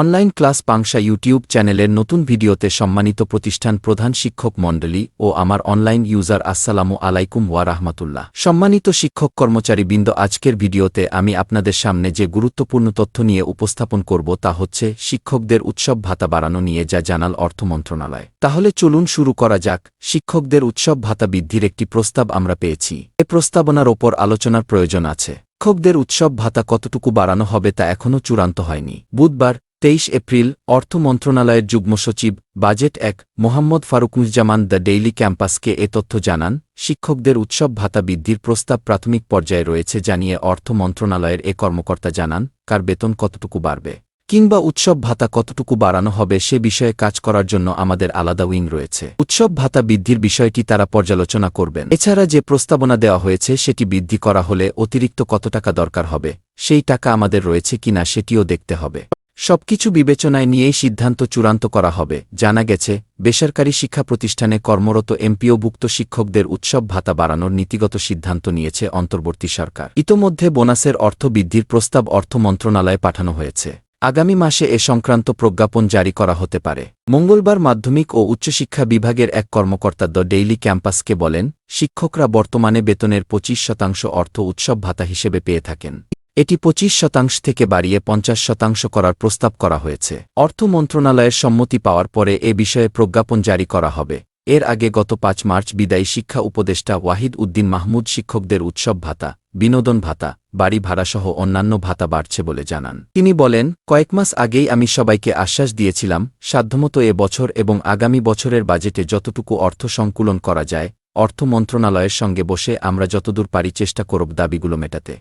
Online class Pangsha YouTube চ্যানেলের নতুন ভিডিওতে সম্মানিত প্রতিষ্ঠান প্রধান শিক্ষক মণ্ডলী ও আমার অনলাইন ইউজার আসসালামু আলাইকুম ওয়া রাহমাতুল্লাহ। সম্মানিত শিক্ষক কর্মচারীবৃন্দ, আজকের ভিডিওতে আমি আপনাদের সামনে যে গুরুত্বপূর্ণ তথ্য নিয়ে উপস্থাপন করব তা হচ্ছে শিক্ষকদের উৎসব ভাতা বাড়ানো নিয়ে যা জানাল অর্থ মন্ত্রণালয়। তাহলে চলুন শুরু করা যাক। শিক্ষকদের উৎসব ভাতা বৃদ্ধির একটি প্রস্তাব আমরা পেয়েছি। এ প্রস্তাবনার ওপর আলোচনার প্রয়োজন আছে। শিক্ষকদের উৎসব ভাতা কতটুকু বাড়ানো হবে তা এখনও চূড়ান্ত হয়নি। বুধবার তেইশ এপ্রিল, অর্থ মন্ত্রণালয়ের যুগ্ম সচিব, বাজেট এক, মোহাম্মদ ফারুকুজ্জামান দ্য ডেইলি ক্যাম্পাসকে এ তথ্য জানান, শিক্ষকদের উৎসব ভাতা বৃদ্ধির প্রস্তাব প্রাথমিক পর্যায়ে রয়েছে জানিয়ে অর্থ মন্ত্রণালয়ের এ কর্মকর্তা জানান, কার বেতন কতটুকু বাড়বে? কিংবা উৎসব ভাতা কতটুকু বাড়ানো হবে সে বিষয়ে কাজ করার জন্য আমাদের আলাদা উইং রয়েছে। উৎসব ভাতা বৃদ্ধির বিষয়টি তারা পর্যালোচনা করবেন। এছাড়া যে প্রস্তাবনা দেওয়া হয়েছে সেটি বৃদ্ধি করা হলে অতিরিক্ত কত টাকা দরকার হবে, সেই টাকা আমাদের রয়েছে কিনা সেটিও দেখতে হবে। সবকিছু বিবেচনায় নিয়েই সিদ্ধান্ত চূড়ান্ত করা হবে। জানা গেছে, বেসরকারি শিক্ষা প্রতিষ্ঠানে কর্মরত এমপিওভুক্ত শিক্ষকদের উৎসব ভাতা বাড়ানোর নীতিগত সিদ্ধান্ত নিয়েছে অন্তর্বর্তী সরকার। ইতোমধ্যে বোনাসের অর্থ বৃদ্ধির প্রস্তাব অর্থ মন্ত্রণালয়ে পাঠানো হয়েছে। আগামী মাসে এ সংক্রান্ত প্রজ্ঞাপন জারি করা হতে পারে। মঙ্গলবার মাধ্যমিক ও উচ্চশিক্ষা বিভাগের এক কর্মকর্তা দ্য ডেইলি ক্যাম্পাসকে বলেন, শিক্ষকরা বর্তমানে বেতনের পঁচিশ শতাংশ অর্থ উৎসব ভাতা হিসেবে পেয়ে থাকেন। এটি পঁচিশ শতাংশ থেকে বাড়িয়ে পঞ্চাশ শতাংশ করার প্রস্তাব করা হয়েছে। অর্থ মন্ত্রণালয়ের সম্মতি পাওয়ার পরে এ বিষয়ে প্রজ্ঞাপন জারি করা হবে। এর আগে গত পাঁচ মার্চ বিদায়ী শিক্ষা উপদেষ্টা ওয়াহিদ উদ্দিন মাহমুদ শিক্ষকদের উৎসব ভাতা, বিনোদন ভাতা, বাড়ি ভাড়াসহ অন্যান্য ভাতা বাড়ছে বলে জানান। তিনি বলেন, কয়েক মাস আগেই আমি সবাইকে আশ্বাস দিয়েছিলাম, সাধ্যমতো এ বছর এবং আগামী বছরের বাজেটে যতটুকু অর্থ সংকুলন করা যায়, অর্থ মন্ত্রণালয়ের সঙ্গে বসে আমরা যতদূর পারি চেষ্টা করব দাবিগুলো মেটাতে।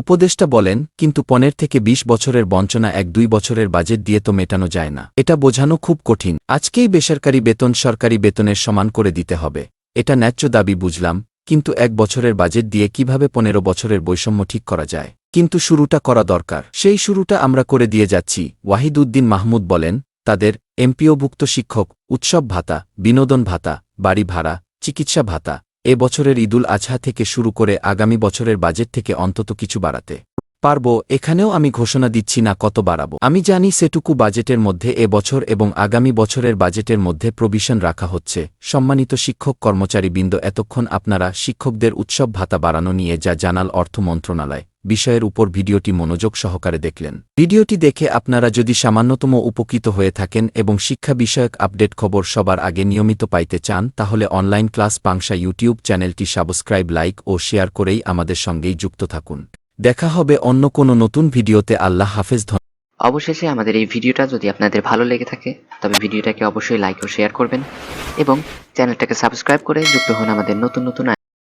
উপদেষ্টা বলেন, কিন্তু পনেরো থেকে ২০ বছরের বঞ্চনা এক দুই বছরের বাজেট দিয়ে তো মেটানো যায় না। এটা বোঝানো খুব কঠিন। আজকেই বেসরকারি বেতন সরকারি বেতনের সমান করে দিতে হবে। এটা ন্যায্য দাবি বুঝলাম, কিন্তু এক বছরের বাজেট দিয়ে কীভাবে পনেরো বছরের বৈষম্য ঠিক করা যায়? কিন্তু শুরুটা করা দরকার। সেই শুরুটা আমরা করে দিয়ে যাচ্ছি, ওয়াহিদ উদ্দিন মাহমুদ বলেন, তাদের এমপিওভুক্ত শিক্ষক, উৎসব ভাতা, বিনোদন ভাতা, বাড়ি ভাড়া, চিকিৎসা ভাতা এ বছরের ঈদুল আজহা থেকে শুরু করে আগামী বছরের বাজেট থেকে অন্তত কিছু বাড়াতে। পারব, এখানেও আমি ঘোষণা দিচ্ছি না কত বাড়াবো। আমি জানি সেটুকু বাজেটের মধ্যে এ বছর এবং আগামী বছরের বাজেটের মধ্যে প্রভিশন রাখা হচ্ছে। সম্মানিত শিক্ষক কর্মচারীবৃন্দ, এতক্ষণ আপনারা শিক্ষকদের উৎসব ভাতা বাড়ানো নিয়ে যা জানাল অর্থ মন্ত্রণালয়, বিষয়ের উপর ভিডিওটি মনোযোগ সহকারে দেখলেন। ভিডিওটি দেখে আপনারা যদি সামান্যতম উপকৃত হয়ে থাকেন এবং শিক্ষা বিষয়ক আপডেট খবর সবার আগে নিয়মিত পাইতে চান, তাহলে অনলাইন ক্লাস পাংশা ইউটিউব চ্যানেলটি সাবস্ক্রাইব, লাইক ও শেয়ার করেই আমাদের সঙ্গেই যুক্ত থাকুন। দেখা হবে অন্য কোনো নতুন ভিডিওতে। আল্লাহ হাফেজ, ধন অবশেষে আমাদের এই ভিডিওটা যদি আপনাদের ভালো লেগে থাকে, তবে ভিডিওটাকে অবশ্যই লাইক ও শেয়ার করবেন এবং চ্যানেলটাকে সাবস্ক্রাইব করে যুক্ত হন আমাদের নতুন নতুন